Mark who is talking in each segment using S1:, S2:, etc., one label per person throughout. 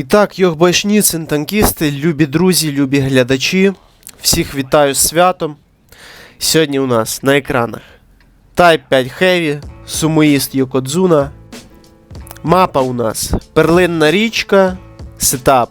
S1: І так, йохбашніцин, танкісти, любі друзі, любі глядачі. Всіх вітаю з святом. Сьогодні у нас на екранах Type 5 Heavy, Сумоїст Йокодзуна. Мапа у нас Перлинна річка, сетап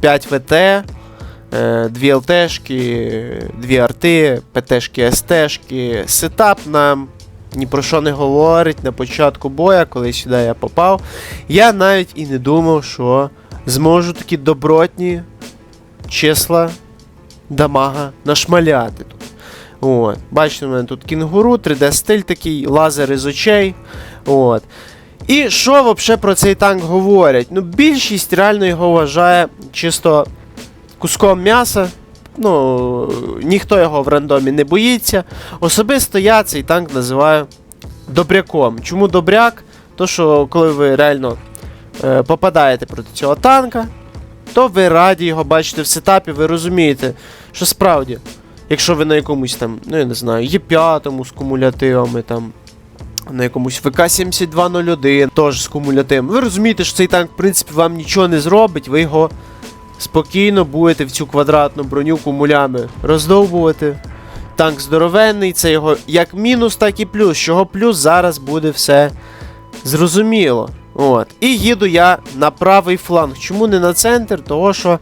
S1: 5 ВТ, е, дві ЛТшки, дві арти, ПТшки, СТшки. Сетап нам ні про що не говорить на початку боя, коли сюди я попав. Я навіть і не думав, що зможу такі добротні числа дамага нашмаляти тут. От. Бачите, у мене тут кінгуру, 3D-стиль такий, лазери з очей. От. І що взагалі про цей танк говорять? Ну, більшість реально його вважає чисто куском м'яса. Ну, ніхто його в рандомі не боїться. Особисто я цей танк називаю добряком. Чому добряк? То, що коли ви реально попадаєте проти цього танка, то ви раді його бачите в сетапі, ви розумієте, що справді, якщо ви на якомусь там, ну я не знаю, Є5 з кумулятивами, там, на якомусь ВК-7201, теж з кумулятивом, ви розумієте, що цей танк, в принципі, вам нічого не зробить, ви його спокійно будете в цю квадратну броню кумулями роздовбувати. Танк здоровенний, це його як мінус, так і плюс. Чого плюс зараз буде все зрозуміло. От. І їду я на правий фланг. Чому не на центр? Того що.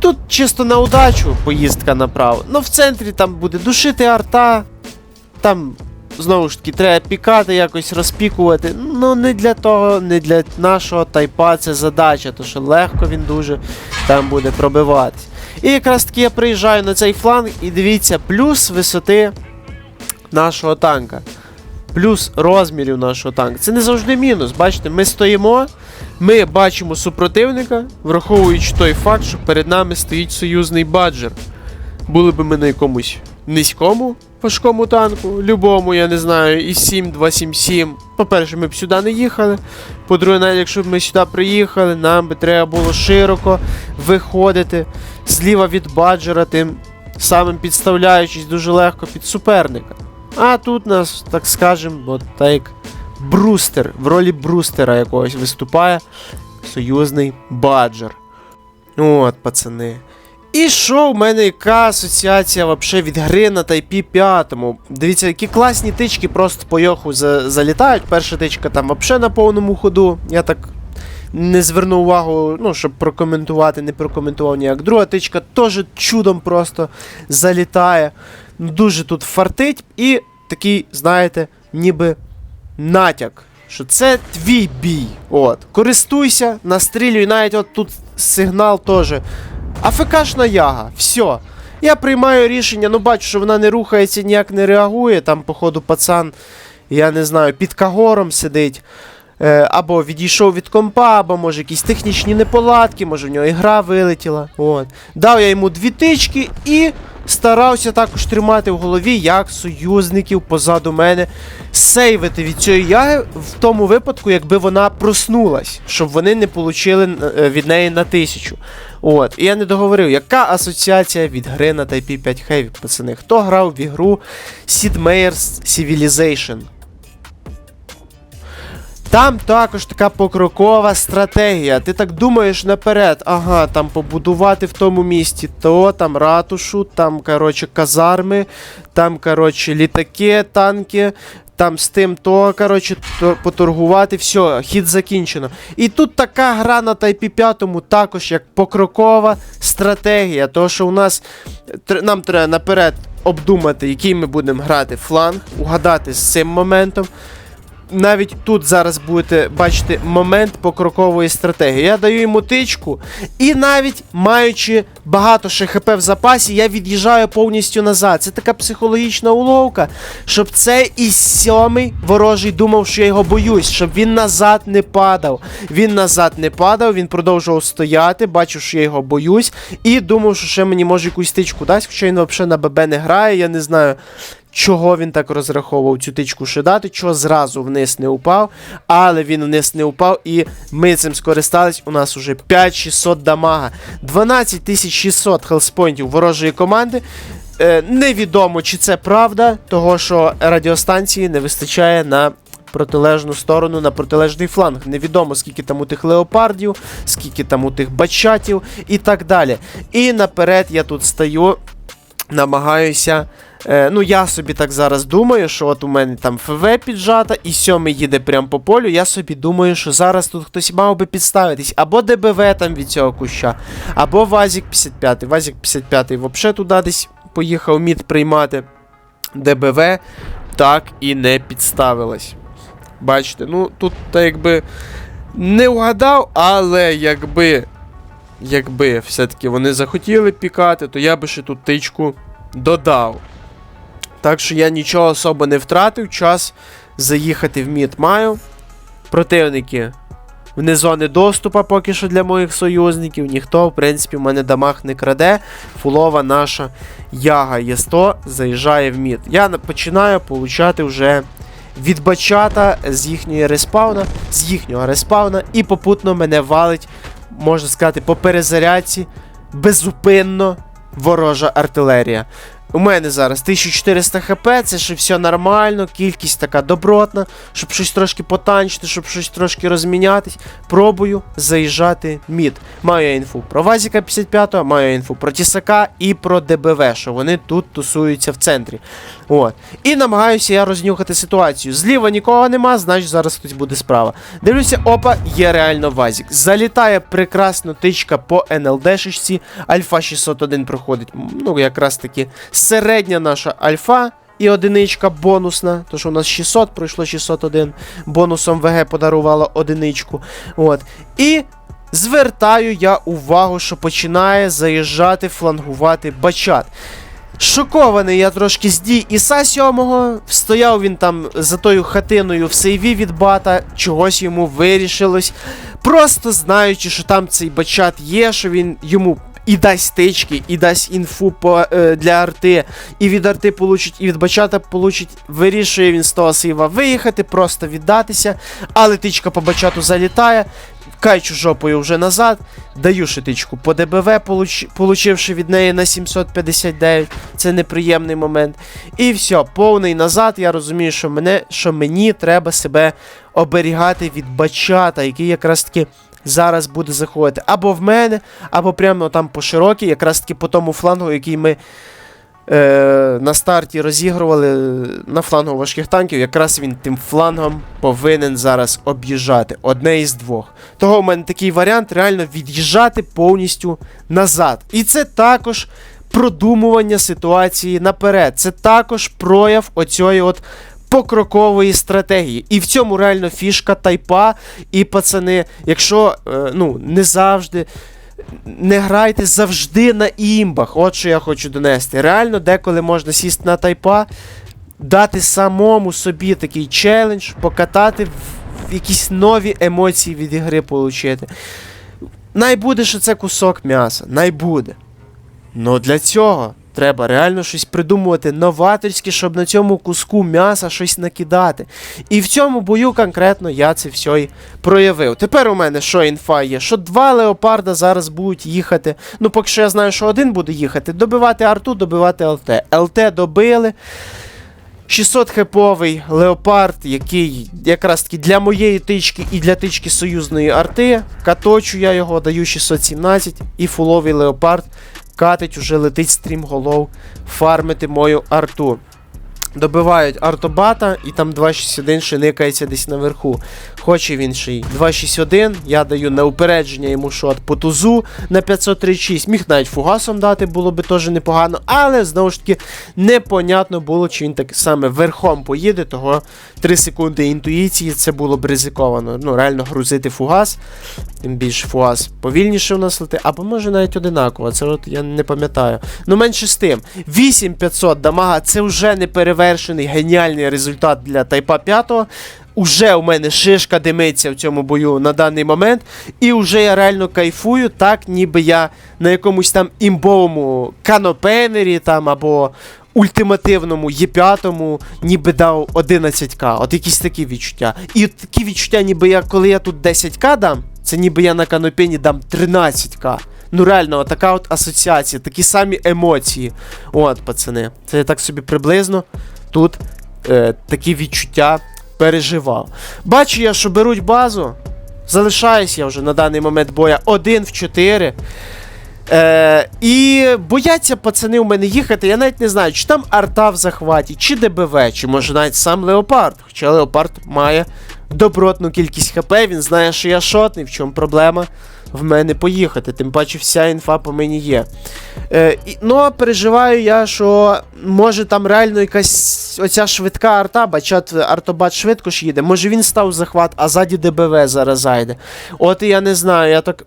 S1: Тут чисто на удачу поїздка направо. Ну в центрі там буде душити арта. Там, знову ж таки, треба пікати, якось розпікувати. Ну, не для того, не для нашого тайпа це задача, то що легко він дуже там буде пробиватись. І якраз таки я приїжджаю на цей фланг і дивіться, плюс висоти нашого танка. Плюс розмірів нашого танка. Це не завжди мінус. Бачите, ми стоїмо, ми бачимо супротивника, враховуючи той факт, що перед нами стоїть союзний баджер. Були б ми на якомусь низькому важкому танку, любому, я не знаю, і 7277. По-перше, ми б сюди не їхали. По-друге, навіть якщо б ми сюди приїхали, нам би треба було широко виходити зліва від баджера, тим самим підставляючись дуже легко під суперника. А тут нас, так скажем, от так як брустер, в ролі брустера якогось виступає союзний баджер. От, пацани. І що в мене яка асоціація вообще від гри на Type 5? Дивіться, які класні тички просто по йоху за, залітають. Перша тичка там вообще на повному ходу. Я так не звернув увагу, ну, щоб прокоментувати, не прокоментував ніяк. Друга тичка теж чудом просто залітає. Дуже тут фартить. І такий, знаєте, ніби натяк. Що це твій бій. От. Користуйся, настрілюй, навіть от тут сигнал теж. АФКшна яга, все. Я приймаю рішення, ну бачу, що вона не рухається, ніяк не реагує. Там, походу, пацан, я не знаю, під кагором сидить. Е, або відійшов від компа, або може якісь технічні неполадки, може в нього ігра вилетіла. От. Дав я йому дві тички і старався також тримати в голові, як союзників позаду мене сейвити від цієї яги в тому випадку, якби вона проснулась, щоб вони не отримали від неї на тисячу. От, і я не договорив, яка асоціація від гри на Type 5 Heavy, пацани? Хто грав в ігру Sid Meier's Civilization? Там також така покрокова стратегія. Ти так думаєш наперед, ага, там побудувати в тому місті то, там ратушу, там, коротше, казарми, там, коротше, літаки, танки, там з тим то, коротше, то, поторгувати, все, хід закінчено. І тут така гра на Type 5 також як покрокова стратегія. Того, що у нас нам треба наперед обдумати, який ми будемо грати фланг, угадати з цим моментом навіть тут зараз будете бачити момент покрокової стратегії. Я даю йому тичку, і навіть маючи багато ще хп в запасі, я від'їжджаю повністю назад. Це така психологічна уловка, щоб цей і сьомий ворожий думав, що я його боюсь, щоб він назад не падав. Він назад не падав, він продовжував стояти, бачив, що я його боюсь, і думав, що ще мені може якусь тичку дасть, хоча він взагалі на ББ не грає, я не знаю. Чого він так розраховував цю тичку ще дати, чого зразу вниз не упав, але він вниз не упав, і ми цим скористались. У нас уже 5600 дамага, 12600 хелспойнтів ворожої команди. Е, невідомо, чи це правда, того що радіостанції не вистачає на протилежну сторону, на протилежний фланг. Невідомо, скільки там у тих леопардів, скільки там у тих бачатів і так далі. І наперед я тут стою, намагаюся. Е, ну, я собі так зараз думаю, що от у мене там ФВ піджата, і сьомий їде прямо по полю. Я собі думаю, що зараз тут хтось мав би підставитись. Або ДБВ там від цього куща, або Вазік 55. Вазік 55 взагалі туди десь поїхав мід приймати. ДБВ так і не підставилась. Бачите, ну тут та якби не вгадав, але якби. Якби все-таки вони захотіли пікати, то я би ще тут тичку додав. Так що я нічого особо не втратив. Час заїхати в мід маю. Противники вне зони доступу поки що для моїх союзників. Ніхто, в принципі, в мене дамаг не краде. Фулова наша яга є 100 заїжджає в мід. Я починаю получати вже від бачата з їхньої респауна, з їхнього респауна, і попутно мене валить, можна сказати, по перезарядці безупинно ворожа артилерія. У мене зараз 1400 хп, це ще все нормально, кількість така добротна, щоб щось трошки потанчити, щоб щось трошки розмінятись. Пробую заїжджати мід. Маю інфу про Вазіка 55, маю інфу про Тісака і про ДБВ, що вони тут тусуються в центрі. От. І намагаюся я рознюхати ситуацію. Зліва нікого нема, значить зараз хтось буде справа. Дивлюся, опа, є реально Вазік. Залітає прекрасно тичка по НЛД-шечці. Альфа 601 проходить. Ну, якраз таки середня наша альфа. І одиничка бонусна, то що у нас 600, пройшло 601. Бонусом ВГ подарувала одиничку. От. І звертаю я увагу, що починає заїжджати, флангувати бачат. Шокований я трошки з дій Іса 7 Стояв він там за тою хатиною в сейві від бата, чогось йому вирішилось. Просто знаючи, що там цей бачат є, що він йому і дасть тички, і дасть інфу по, е, для арти, і від арти получить, і від бачата получить. Вирішує він з того сейва виїхати, просто віддатися. Але тичка по бачату залітає. Кайчу жопою вже назад, даю шитичку по ДБВ, получ... получивши від неї на 759. Це неприємний момент. І все, повний назад. Я розумію, що, мене, що мені треба себе оберігати від бачата, який якраз таки зараз буде заходити або в мене, або прямо там по широкій, якраз таки по тому флангу, який ми е, на старті розігрували на флангу важких танків, якраз він тим флангом повинен зараз об'їжджати. Одне із двох. Того в мене такий варіант реально від'їжджати повністю назад. І це також продумування ситуації наперед. Це також прояв оцієї от. Покрокової стратегії. І в цьому реально фішка тайпа. І пацани, якщо е, ну, не завжди не грайте завжди на імбах. От що я хочу донести. Реально, деколи можна сісти на тайпа, дати самому собі такий челендж, покатати якісь нові емоції від ігри получити. Найбуде, що це кусок м'яса. Найбуде. Ну для цього треба реально щось придумувати новаторське, щоб на цьому куску м'яса щось накидати. І в цьому бою конкретно я це все і проявив. Тепер у мене що інфа є? Що два леопарда зараз будуть їхати. Ну, поки що я знаю, що один буде їхати. Добивати арту, добивати ЛТ. ЛТ добили. 600 хеповий леопард, який якраз таки для моєї тички і для тички союзної арти. Каточу я його, даю 617 і фуловий леопард катить, уже летить стрімголов фармити мою арту. Добивають артобата, і там 261 ще никається десь наверху. Хоче він ще й 261. Я даю на упередження йому шот по тузу на 536. Міг навіть фугасом дати, було би теж непогано. Але знову ж таки непонятно було, чи він так саме верхом поїде, того 3 секунди інтуїції це було б ризиковано. Ну, реально грузити фугас. Тим більше фугас повільніше в нас лети, або може навіть одинаково. Це от я не пам'ятаю. Ну, менше з тим. 8500 дамага це вже не перевершений геніальний результат для Тайпа 5. Уже у мене шишка димиться в цьому бою на даний момент. І вже я реально кайфую, так ніби я на якомусь там імбовому канопенері там або ультимативному Є5 ніби дав 11к. От якісь такі відчуття. І такі відчуття, ніби я, коли я тут 10к дам, це ніби я на канопені дам 13к. Ну реально, така от асоціація, такі самі емоції. От, пацани. Це я так собі приблизно тут е, такі відчуття переживав. Бачу я, що беруть базу. Залишаюсь я вже на даний момент боя 1 в 4. Е, і бояться пацани у мене їхати. Я навіть не знаю, чи там арта в захваті, чи ДБВ, чи може навіть сам Леопард. Хоча Леопард має добротну кількість ХП, він знає, що я шотний, в чому проблема в мене поїхати. Тим паче вся інфа по мені є. Е, і, ну, переживаю я, що може там реально якась оця швидка арта, бачат артобат швидко ж їде. Може він став захват, а ззаді ДБВ зараз зайде. От і я не знаю, я так.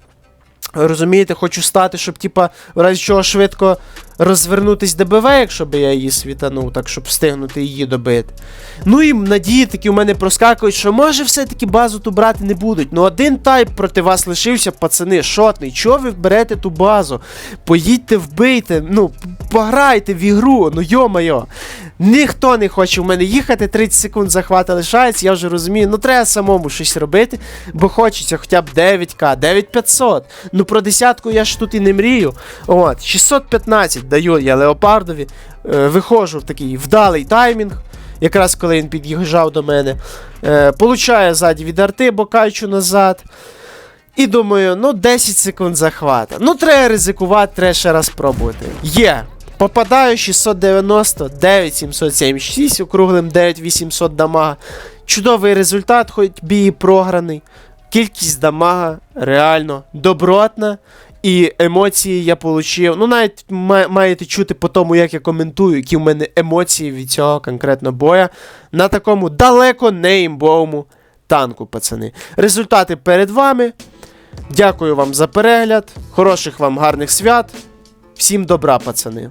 S1: Розумієте, хочу стати, щоб, типа, в разі чого швидко розвернутись ДБВ, якщо би я її світанув, так щоб встигнути її добити. Ну і надії такі у мене проскакують, що може все-таки базу ту брати не будуть. Ну один тайп проти вас лишився, пацани, шотний. Чого ви берете ту базу? Поїдьте, вбийте, ну, пограйте в ігру, ну йо-моє. Ніхто не хоче в мене їхати, 30 секунд захвата лишається, я вже розумію, ну треба самому щось робити, бо хочеться хоча б 9к, 9500. Ну про десятку я ж тут і не мрію. От, 615 даю я Леопардові, е, виходжу в такий вдалий таймінг, якраз коли він під'їжджав до мене. Е, получаю ззаді від арти, бокачу назад. І думаю, ну 10 секунд захвата. Ну, треба ризикувати, треба ще раз пробувати. Є. Попадаю 690, 9776, округлим 9800 дамага. Чудовий результат, хоч бій програний. Кількість дамага реально добротна. І емоції я отримав. Ну, навіть ма- маєте чути по тому, як я коментую, які в мене емоції від цього конкретно боя на такому далеко не імбовому танку, пацани. Результати перед вами. Дякую вам за перегляд. Хороших вам гарних свят. Всім добра, пацани.